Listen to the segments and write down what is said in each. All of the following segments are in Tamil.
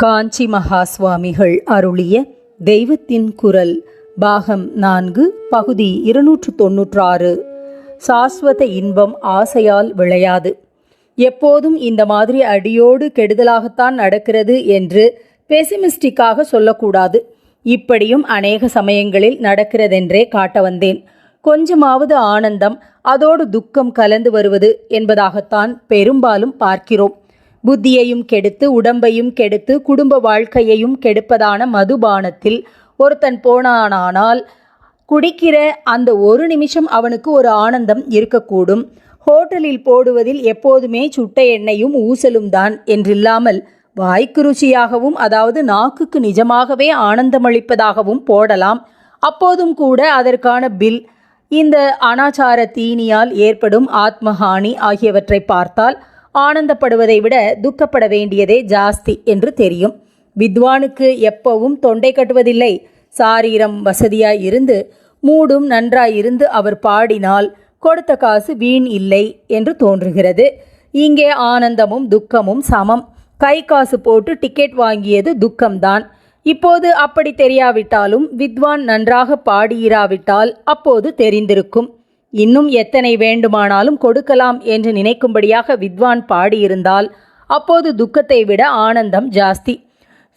காஞ்சி மகா சுவாமிகள் அருளிய தெய்வத்தின் குரல் பாகம் நான்கு பகுதி இருநூற்று தொன்னூற்றாறு. சாஸ்வத இன்பம் ஆசையால் விளையாது. எப்போதும் இந்த மாதிரி அடியோடு கெடுதலாகத்தான் நடக்கிறது என்று பெசிமிஸ்டிக்காக சொல்லக்கூடாது. இப்படியும் அநேக சமயங்களில் நடக்கிறதென்றே காட்ட வந்தேன். கொஞ்சமாவது ஆனந்தம் அதோடு துக்கம் கலந்து வருவது என்பதாகத்தான் பெரும்பாலும் பார்க்கிறோம். புத்தியையும் கெடுத்து உடம்பையும் கெடுத்து குடும்ப வாழ்க்கையையும் கெடுப்பதான மதுபானத்தில் ஒருத்தன் போனானானால் குடிக்கிற அந்த ஒரு நிமிஷம் அவனுக்கு ஒரு ஆனந்தம் இருக்கக்கூடும். ஹோட்டலில் போடுவதில் எப்போதுமே சுட்ட எண்ணெயும் ஊசலும் தான் என்றில்லாமல் வாய்க்கு ருசியாகவும் அதாவது நாக்குக்கு நிஜமாகவே ஆனந்தமளிப்பதாகவும் போடலாம். அப்போதும் கூட அதற்கான பில் இந்த அனாச்சார தீனியால் ஏற்படும் ஆத்மஹானி ஆகியவற்றை பார்த்தால் ஆனந்தப்படுவதை விட துக்கப்பட வேண்டியதே ஜாஸ்தி என்று தெரியும். வித்வானுக்கு எப்பவும் தொண்டை கட்டுவதில்லை. சாரீரம் வசதியாய் இருந்து மூடும் நன்றாயிருந்து அவர் பாடினால் கொடுத்த காசு வீண் இல்லை என்று தோன்றுகிறது. இங்கே ஆனந்தமும் துக்கமும் சமம். கை காசு போட்டு டிக்கெட் வாங்கியது துக்கம்தான். இப்போது அப்படி தெரியாவிட்டாலும் வித்வான் நன்றாக பாடியிராவிட்டால் அப்போது தெரிந்திருக்கும். இன்னும் எத்தனை வேண்டுமானாலும் கொடுக்கலாம் என்று நினைக்கும்படியாக வித்வான் பாடியிருந்தால் அப்போது துக்கத்தை விட ஆனந்தம் ஜாஸ்தி.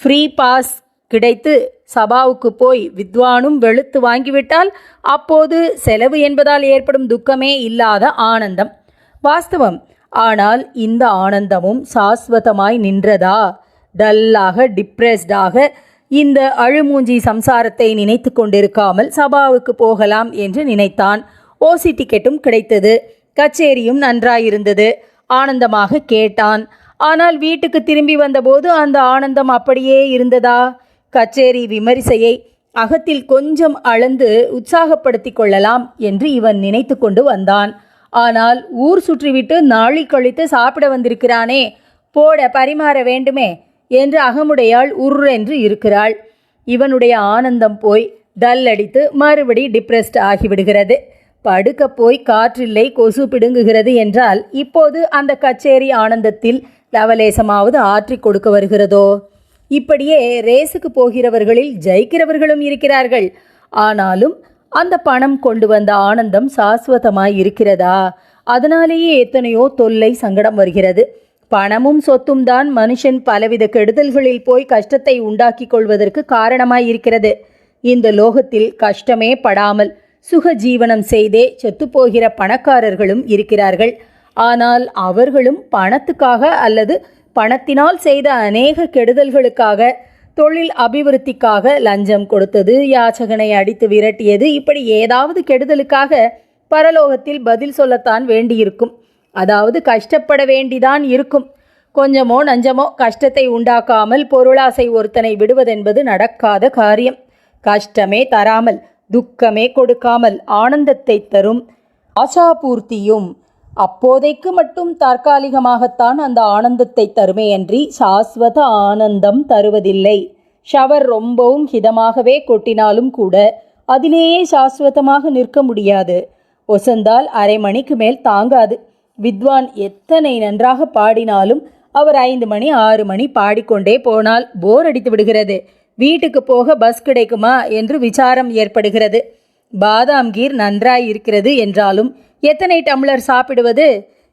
ஃப்ரீ பாஸ் கிடைத்து சபாவுக்கு போய் வித்வானும் வெளுத்து வாங்கிவிட்டால் அப்போது செலவு என்பதால் ஏற்படும் துக்கமே இல்லாத ஆனந்தம். வாஸ்தவம். ஆனால் இந்த ஆனந்தமும் சாஸ்வதமாய் நின்றதா? டல்லாக டிப்ரெஸ்டாக இந்த அழுமூஞ்சி சம்சாரத்தை நினைத்து கொண்டிருக்காமல் சபாவுக்கு போகலாம் என்று நினைத்தான். ஓசி டிக்கெட்டும் கிடைத்தது. கச்சேரியும் நன்றாயிருந்தது. ஆனந்தமாக கேட்டான். ஆனால் வீட்டுக்கு திரும்பி வந்தபோது அந்த ஆனந்தம் அப்படியே இருந்ததா? கச்சேரி விமரிசையை அகத்தில் கொஞ்சம் அளந்து உற்சாகப்படுத்தி கொள்ளலாம் என்று இவன் நினைத்து கொண்டு வந்தான். ஆனால் ஊர் சுற்றிவிட்டு நாளை கழித்து சாப்பிட வந்திருக்கிறானே. போட பரிமாற வேண்டுமே என்று அகமுடையாள் உர்ரென்று இருக்கிறாள். இவனுடைய ஆனந்தம் போய் டல் அடித்து மறுபடி டிப்ரெஸ்ட் ஆகிவிடுகிறது. படுக்க போய் காற்றில்லை கொசு பிடுங்குகிறது என்றால் இப்போது அந்த கச்சேரி ஆனந்தத்தில் லவலேசமாவது ஆற்றி கொடுக்க வருகிறதோ? இப்படியே ரேஸுக்கு போகிறவர்களில் ஜெயிக்கிறவர்களும் இருக்கிறார்கள். ஆனாலும் அந்த பணம் கொண்டு வந்த ஆனந்தம் சாஸ்வதமாய் இருக்கிறதா? அதனாலேயே எத்தனையோ தொல்லை சங்கடம் வருகிறது. பணமும் சொத்தும் தான் மனுஷன் பலவித கெடுதல்களில் போய் கஷ்டத்தை உண்டாக்கி கொள்வதற்கு காரணமாய் இருக்கிறது. இந்த லோகத்தில் கஷ்டமே படாமல் சுக ஜீவனம் செய்தே செத்துப்போகிற பணக்காரர்களும் இருக்கிறார்கள். ஆனால் அவர்களும் பணத்துக்காக அல்லது பணத்தினால் செய்த அநேக கெடுதல்களுக்காக தொழில் அபிவிருத்திக்காக லஞ்சம் கொடுத்தது யாச்சகனை அடித்து விரட்டியது இப்படி ஏதாவது கெடுதலுக்காக பரலோகத்தில் பதில் சொல்லத்தான் வேண்டியிருக்கும். அதாவது கஷ்டப்பட வேண்டிதான் இருக்கும். கொஞ்சமோ நஞ்சமோ கஷ்டத்தை உண்டாக்காமல் பொருளாசை ஒருத்தனை விடுவதென்பது நடக்காத காரியம். கஷ்டமே தராமல் துக்கமே கொடுக்காமல் ஆனந்தத்தை தரும் ஆசாபூர்த்தியும் அப்போதைக்கு மட்டும் தற்காலிகமாகத்தான் அந்த ஆனந்தத்தை தருமே அன்றி சாஸ்வத ஆனந்தம் தருவதில்லை. ஷவர் ரொம்பவும் ஹிதமாகவே கொட்டினாலும் கூட அதிலேயே சாஸ்வதமாக நிற்க முடியாது. ஒசந்தால் அரை மணிக்கு மேல் தாங்காது. வித்வான் எத்தனை நன்றாக பாடினாலும் அவர் ஐந்து மணி ஆறு மணி பாடிக்கொண்டே போனால் போர் அடித்து விடுகிறது. வீட்டுக்கு போக பஸ் கிடைக்குமா என்று விசாரம் ஏற்படுகிறது. பாதாம் கீர் நன்றாய் இருக்கிறது என்றாலும் எத்தனை டம்ளர் சாப்பிடுவது?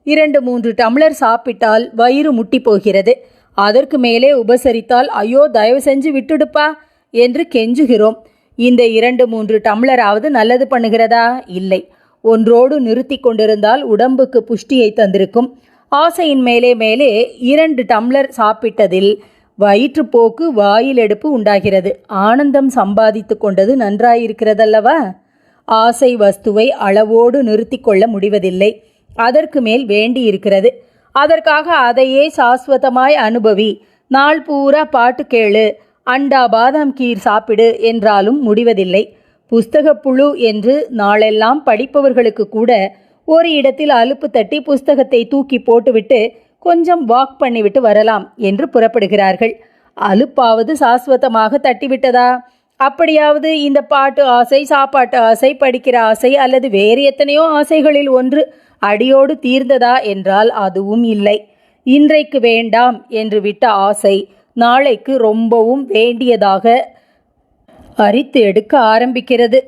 இரண்டு மூன்று டம்ளர் சாப்பிட்டால் வயிறு முட்டி போகிறது. அதற்கு மேலே உபசரித்தால் ஐயோ தயவு செஞ்சு விட்டுடுப்பா என்று கெஞ்சுகிறோம். இந்த இரண்டு மூன்று டம்ளராவது நல்லது பண்ணுகிறதா? இல்லை. ஒன்றோடு நிறுத்தி கொண்டிருந்தால் உடம்புக்கு புஷ்டியை தந்திருக்கும். ஆசையின் மேலே மேலே இரண்டு டம்ளர் சாப்பிட்டதில் வயிற்றுப்போக்கு வாயில் எடுப்பு உண்டாகிறது. ஆனந்தம் சம்பாதித்து கொண்டது நன்றாயிருக்கிறதல்லவா? ஆசை வஸ்துவை அளவோடு நிறுத்தி கொள்ள முடிவதில்லை. அதற்கு மேல் வேண்டி இருக்கிறது அதற்காக அதையே சாஸ்வதமாய் அனுபவி. நாள் பூரா பாட்டு கேளு. அண்டா பாதாம் கீர் சாப்பிடு என்றாலும் முடிவதில்லை. புஸ்தகப் புழு என்று நாளெல்லாம் படிப்பவர்களுக்கு கூட ஒரு இடத்தில் அலுப்பு தட்டி புஸ்தகத்தை தூக்கி போட்டுவிட்டு கொஞ்சம் வாக் பண்ணிவிட்டு வரலாம் என்று புறப்படுகிறார்கள். அலுப்பாவது சாஸ்வதமாக தட்டிவிட்டதா? அப்படியாவது இந்த பாட்டு ஆசை சாப்பாட்டு ஆசை படிக்கிற ஆசை அல்லது வேறு எத்தனையோ ஆசைகளில் ஒன்று அடியோடு தீர்ந்ததா என்றால் அதுவும் இல்லை. இன்றைக்கு வேண்டாம் என்று விட்ட ஆசை நாளைக்கு ரொம்பவும் வேண்டியதாக அரித்து எடுக்க ஆரம்பிக்கிறது.